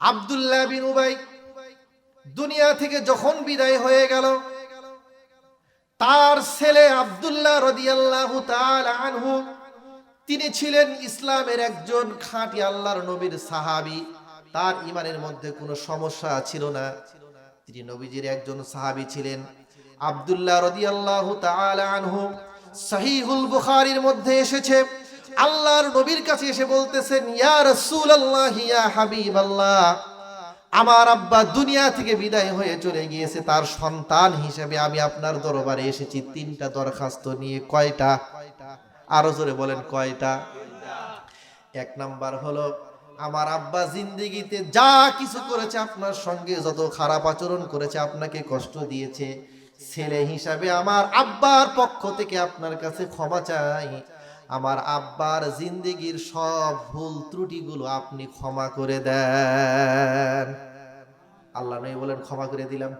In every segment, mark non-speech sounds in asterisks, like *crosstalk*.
আব্দুল্লাহ বিন উবাই দুনিয়া থেকে যখন বিদায় হয়ে গেল, তার ছেলে আব্দুল্লাহ রদিয়াল্লাহু আনহু, তিনি ছিলেন ইসলামের একজন খাঁটি আল্লাহর নবীর সাহাবী। তার ইমানের মধ্যে কোনো সমস্যা ছিল না। তিনি নবীজির একজন সাহাবী ছিলেন। আব্দুল্লাহ রদিয়াল্লাহু আনহু সহিহুল বুখারীর মধ্যে এসেছে। আল্লাহর নবীর কাছে এসে বলতেছেন, ইয়া রাসূলুল্লাহ, ইয়া হাবিবাল্লাহ, আমার আব্বা দুনিয়া থেকে বিদায় হয়ে চলে গিয়েছে, তার সন্তান হিসেবে আমি আপনার দরবারে এসেছি। তিনটা দরখাস্ত নিয়ে কয়টা? আরও জোরে বলেন, কয়টা? এক নাম্বার হলো, আমার আব্বা জিন্দিগিতে যা কিছু করেছে আপনার সঙ্গে, যত খারাপ আচরণ করেছে, আপনাকে কষ্ট দিয়েছে। ছেলে হিসাবে আমার আব্বার পক্ষ থেকে আপনার কাছে ক্ষমা চাই। আমার আব্বার জিন্দিগির সব ভুল ত্রুটিগুলো আপনি ক্ষমা করে দেন। আল্লাহ নই বলেন, ক্ষমা করে দিলাম।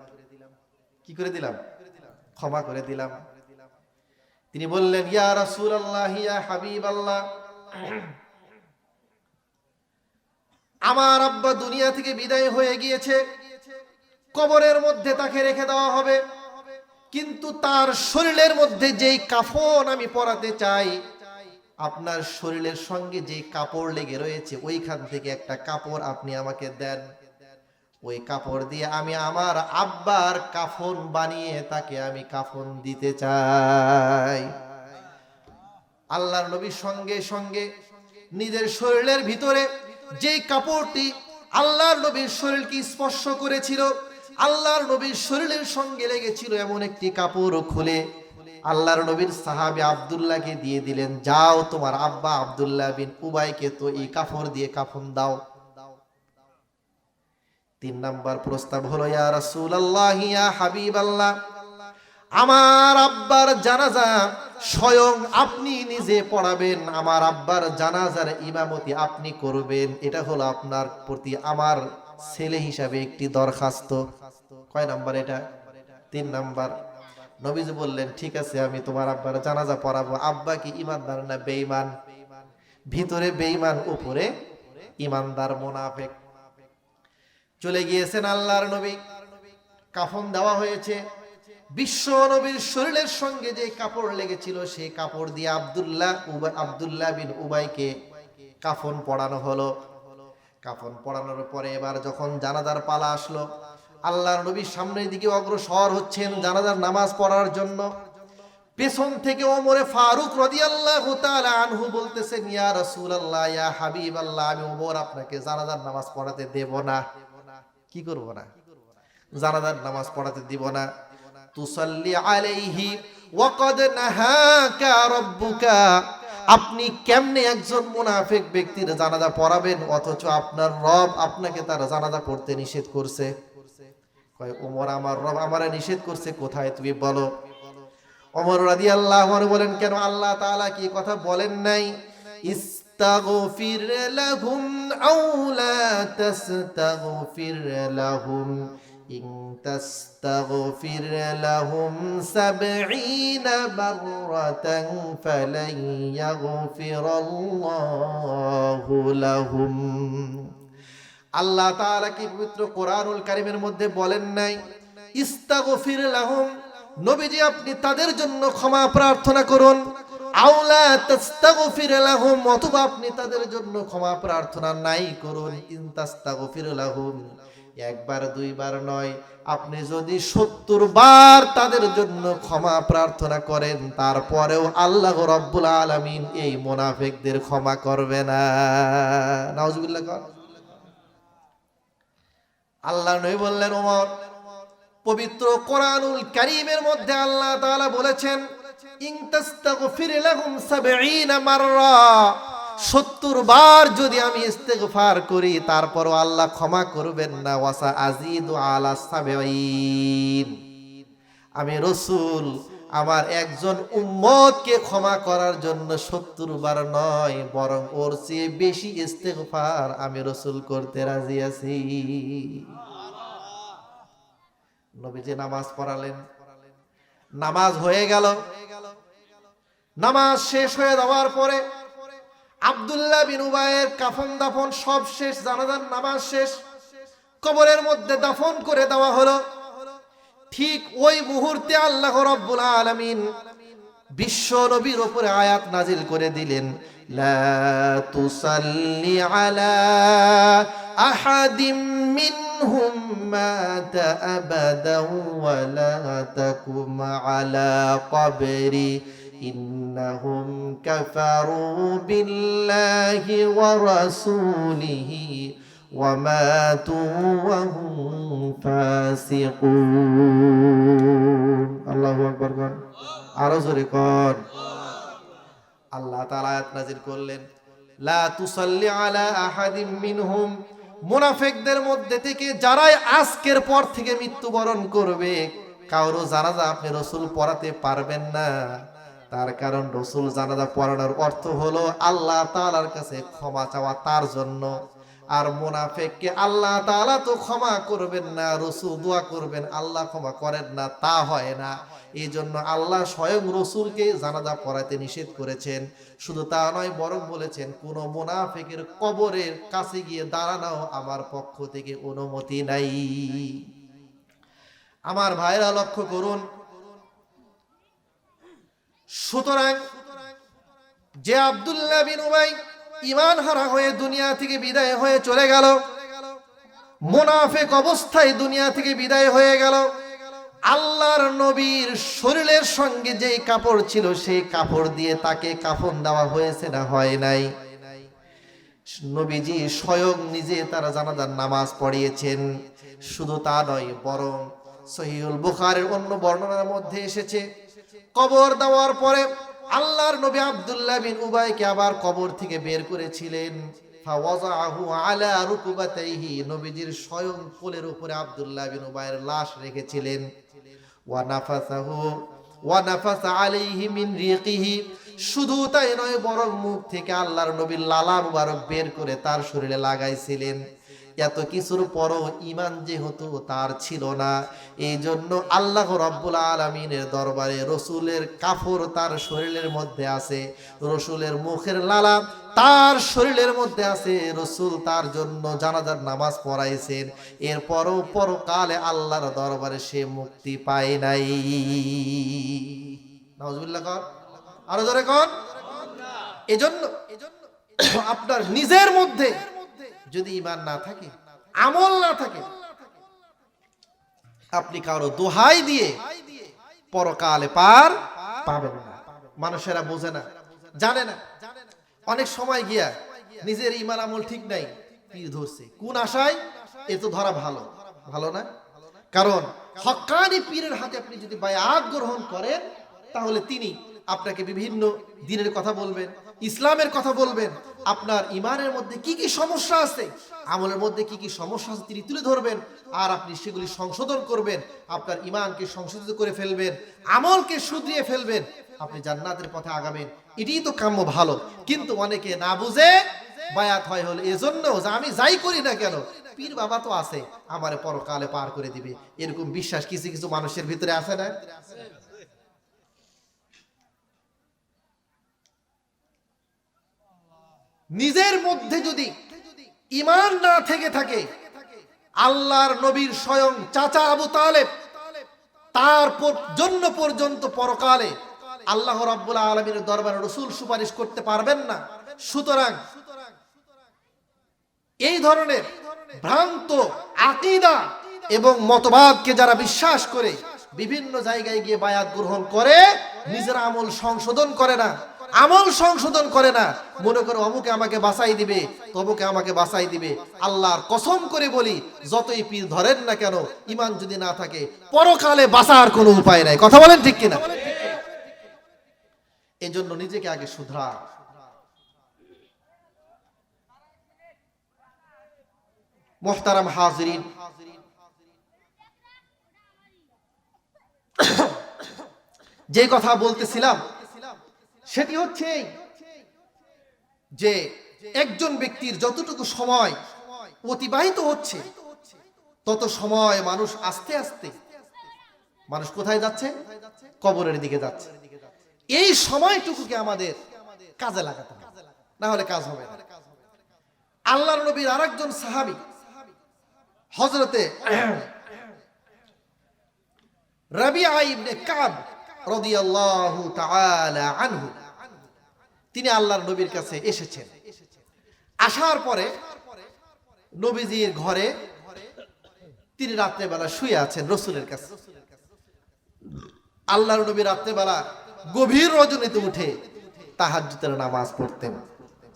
কি করে দিলাম? ক্ষমা করে দিলাম। তিনি বললেন, ইয়া রাসূল আল্লাহ ইয়া হাবিব আল্লাহ আমার আব্বা দুনিয়া থেকে বিদায় হয়ে গিয়েছে। কবরের মধ্যে তাকে রেখে দেওয়া হবে। কিন্তু তার শরীরের মধ্যে যেই কাফন আমি পরাতে চাই আপনার শরীরের সঙ্গে যে কাপড় লেগে রয়েছে, ওইখান থেকে একটা কাপড় আপনি আমাকে দেন। ওই কাপড় দিয়ে আমি আমার আব্বার কাফন বানিয়ে তাকে আমি কাফন দিতে চাই। আল্লাহর নবীর সঙ্গে সঙ্গে নিজের শরীরের ভিতরে যে কাপড়টি আল্লাহর নবীর শরীরকে স্পর্শ করেছিল, আল্লাহর নবীর শরীরের সঙ্গে লেগেছিল এমন একটি কাপড় খুলে আল্লাহর নবীর সাহাবী আব্দুল্লাহকে দিয়ে দিলেন, যাও তোমার আব্বা আব্দুল্লাহ বিন উবাইকে তো এই কাফর দিয়ে কাফন দাও। তিন নাম্বার প্রস্তাব হলো রাসূলুল্লাহ, ইয়া হাবিবাল্লাহ, আমার আব্বার জানাজা স্বয়ং আপনি নিজে পড়াবেন, আমার আব্বার জানাজার ইমামতি আপনি করবেন। এটা হলো আপনার প্রতি আমার ছেলে হিসাবে একটি দরখাস্ত। কয় নাম্বার এটা? তিন নাম্বার। নবীজি বললেন, ঠিক আছে, আমি তোমার আব্বার জানাজা পড়াবো। আব্বা কি ইমানদার না বেঈমান? ভিতরে বেঈমান, উপরে ইমানদার মোনাফেক। চলে গিয়েছেন আল্লাহর নবী। কাফন দেওয়া হয়েছে। বিশ্ব নবীর শরীরের সঙ্গে যে কাপড় লেগেছিল, সেই কাপড় দিয়ে আব্দুল্লাহ আব্দুল্লাহ বিন উবাইকে কাফন পড়ানো হলো। কাফন পড়ানোর পরে এবার যখন জানাজার পালা আসলো আল্লাহর নবীর সামনের দিকে অগ্রসর হচ্ছেন জানাজার নামাজ পড়ার জন্য। পেছন থেকে ওমরে ফারুক রাদিয়াল্লাহু তাআলা আনহু বলতেছেন, ইয়া রাসূলুল্লাহ, ইয়া হাবিবাল্লাহ, আমি ওমর আপনাকে জানাজার নামাজ পড়াতে দেব না। কি করব না? জানাজার নামাজ পড়াতে দিব না। তুসাল্লি আলাইহি ওয়াকাদ নাহাকা রাব্বুকা। আপনি কেমনে একজন মুনাফিক ব্যক্তির জানাজা পড়াবেন? অথচ আপনার রব আপনাকে তার জানাজা পড়তে নিষেধ করছে। কয়, ওমর আমার রব আমারে নিষেধ করছে, কোথায় তুমি বলো? ওমর রাদিয়াল্লাহু আনহু বলেন, কেন আল্লাহ তাআলা কি কথা বলেন নাই? ইস্তাগফির লাহুম। আল্লাহ তাআলা কি পবিত্র কোরআনুল কারীমের মধ্যে বলেন নাই? ইস্তাগফির লাহুম। নবীজি, আপনি তাদের জন্য ক্ষমা প্রার্থনা করুন। আওলা তাস্তাগফির লাহুম, অথবা আপনি তাদের জন্য ক্ষমা প্রার্থনা নাই করুন। ইন তাস্তাগফির লাহুম, একবার, দুইবার নয়। আপনি যদি সত্তর বার তাদের জন্য ক্ষমা প্রার্থনা করেন, তারপরেও আল্লাহ রব্বুল আলামিন এই মোনাফেকদের ক্ষমা করবে না। নাউজুবিল্লাহ আল্লাহ নই বললেন, ওমর, পবিত্র কোরআনুল কারীমের মধ্যে আল্লাহ তাআলা বলেছেন, ইন তাস্তাগফির লাহুম 70 মাররা 70 বার যদি আমি ইস্তেগফার করি, তারপরও আল্লাহ ক্ষমা করবেন না, ওয়াসা আজিদু আলা 70 আমি রসূল আমার একজন উম্মতকে ক্ষমা করার জন্য সত্তর বার নয়, বরং ওর চেয়ে বেশি ইস্তেগফার আমি রসুল করতে রাজি আছি। নবীজি নামাজ পড়ালেন। নামাজ হয়ে গেল। নামাজ শেষ হয়ে যাওয়ার পরে আব্দুল্লাহ বিন উবায়ের কাফন দাফন সব শেষ, জানাজার নামাজ শেষ। কবরের মধ্যে দাফন করে দেওয়া হলো। ঠিক ওই মুহূর্তে আল্লাহ রব্বুল আলমিন বিশ্ব নবীর ওপরে আয়াত নাজিল করে দিলেন, লা ইন্নাহুম কাফারু বিল্লাহি ওয়া রাসূলিহি। وماتوا وهم فاسقون الله أكبر قال আরো জোরে কর আল্লাহ তাআলা আয়াত নাজিল করলেন লা তুসাল্লি আলা আহাদিম মিনহুম মুনাফিকদের মধ্যে থেকে যারাই আজকের পর থেকে মৃত্যুবরণ করবে কারো জানাজা আপনি রসুল পড়াতে পারবেন না তার কারণ রসুল জানাজা পড়ানোর অর্থ হলো আল্লাহ তাআলার কাছে ক্ষমা চাওয়া তার জন্য আর মোনাফেককে আল্লাহ তাআলা তো ক্ষমা করবেন না, রসুল দোয়া করবেন, আল্লাহ ক্ষমা করেন না, তা হয় না। এই জন্য আল্লাহ স্বয়ং রসুলকে জানাজা পড়াতে নিষেধ করেছেন। শুধু তা নয়, বরং বলেছেন, কোন মুনাফেকের কবরের কাছে গিয়ে দাঁড়ানো আমার পক্ষ থেকে অনুমতি নাই। আমার ভাইরা লক্ষ্য করুন, সুতরাং যে আব্দুল্লাহ বিন উবাই ইমান হারা হয়ে দুনিয়া থেকে বিদায় হয়ে চলে গেল। মোনাফেক অবস্থায় দুনিয়া থেকে বিদায় হয়ে গেল। আল্লাহর নবীর শরীরের সঙ্গে যেই কাপড় ছিল সেই কাপড় দিয়ে তাকে কাফন দেওয়া হয়েছে না হয় নাই। নবীজি স্বয়ং নিজে তারা জানাজার নামাজ পড়িয়েছেন। শুধু তা নয়, বরং সহিউল বুখারের অন্য বর্ণনার মধ্যে এসেছে। কবর দেওয়ার পরে আল্লাহর নবী আব্দুল্লাহ বিন উবাইকে আবার কবর থেকে বের করেছিলেন। আলা রুকুবাতাইহি, নবীজির স্বয়ং কোলের উপরে আব্দুল্লাহ বিন উবাইয়ের লাশ রেখেছিলেন। ওয়া নাফাসাহু, ওয়া নাফাসা আলাইহি মিন রিকিহি, শুধু তাই নয়, বরং মুখ থেকে আল্লাহর নবীর লালা মুবারক বের করে তার শরীরে লাগাইছিলেন। এত কিছুর পরও ইমান যেহেতু তার ছিল না এই জন্য আল্লাহ রব্বুল আলমিনের দরবারে রসুলের কাফর তার শরীরের মধ্যে আছে, রসুলের মুখের লালা তার শরীরের মধ্যে আছে, রসুল তার জন্য জানাজার নামাজ পড়াইছেন, এরপরও পরকালে আল্লাহর দরবারে সে মুক্তি পায় নাই। নজবুল্লাহ কর, আরও জোরে কর। এজন্য আপনার নিজের মধ্যে যদি ইমান না থাকে, আমল না থাকে, আপনি কারও দোহাই দিয়ে পরকালে পার পাবেন না। মানুষেরা বোঝে না, জানে না। অনেক সময় গিয়া নিজের ইমান আমল ঠিক নাই, পীর ধরছে। কোন আশায়? এ তো ধরা ভালো। ভালো না? কারণ হক্কানি পীরের হাতে আপনি যদি বায়াত গ্রহণ করেন, তাহলে তিনি আপনাকে বিভিন্ন দিনের কথা বলবেন, ইসলামের কথা বলবেন আপনার ইমানের মধ্যে কি কি সমস্যা আছে? আমলের মধ্যে কি কি সমস্যা আছে তিনি তুলে ধরবেন। আর আপনি সেগুলি সংশোধন করবেন। আপনার ইমানকে সংশোধিত করে ফেলবেন। আমলকে শুধরিয়ে ফেলবেন। আপনি জান্নাতের পথে আগাবেন। এটাই তো কাম্য ভালো। কিন্তু অনেকে না বুঝে বায়াত হয় হলো, এজন্য যে আমি যাই করি না কেন? পীর বাবা তো আছে, আমারে পরকালে পার করে দিবে। এরকম বিশ্বাস কিছু কিছু মানুষের ভিতরে আছে না? নিজের মধ্যে যদি ইমান না থেকে থাকে, আল্লাহর নবীর স্বয়ং চাচা আবু তালেব তার জন্য পর্যন্ত পরকালে আল্লাহ রাব্বুল আলমীর দরবারে রসুল সুপারিশ করতে পারবেন না। সুতরাং এই ধরনের ভ্রান্ত আকিদা এবং মতবাদকে যারা বিশ্বাস করে বিভিন্ন জায়গায় গিয়ে বায়াত গ্রহণ করে, নিজের আমল সংশোধন করে না। আমল সংশোধন করে না। মনে করে অমুকে আমাকে বাঁচাই দিবে, তমুকে আমাকে বাঁচাই দিবে। আল্লাহর কসম করে বলি, যতই পীর ধরেন না কেন ইমান যদি না থাকে, পরকালে বাঁচার কোনো উপায় নাই। কথা বলেন ঠিক কিনা? এই জন্য নিজেকে আগে শুধরা। মোহতারাম হাজরিন। *coughs* যে কথা বলতেছিলাম সেটি হচ্ছে যে একজন ব্যক্তির যতটুকু সময় অতিবাহিত হচ্ছে, তত সময় মানুষ আস্তে আস্তে মানুষ কোথায় যাচ্ছে? কবরের দিকে যাচ্ছে। এই সময়টুকুকে আমাদের কাজে লাগাতে হবে। না হলে কাজ হবে না। আল্লাহর নবীর আরেকজন সাহাবী হজরতে রবি ইবনে কাব তিনি আল্লাহর নবীর কাছে এসেছেন। আসার পরে নবীজির ঘরে তিনি রাত্রেবেলা শুয়ে আছেন রসুলের কাছে। আল্লাহর নবী রাত্রেবেলা গভীর রজনীতে উঠে তাহাজ্জুদের নামাজ পড়তেন।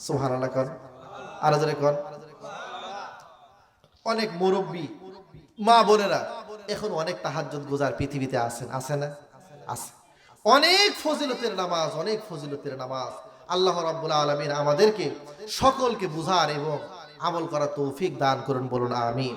সুবহানাল্লাহ কর জোরে কর অনেক মুরব্বী, মা বোনেরা এখন অনেক তাহাজ্জুদ গোজার পৃথিবীতে আছেন। আছে না? আছে। অনেক ফজিলতের নামাজ, অনেক ফজিলতের নামাজ। আল্লাহ রাব্বুল আলমিন আমাদেরকে সকলকে বুঝার এবং আমল করা তৌফিক দান করুন, বলুন, আমিন।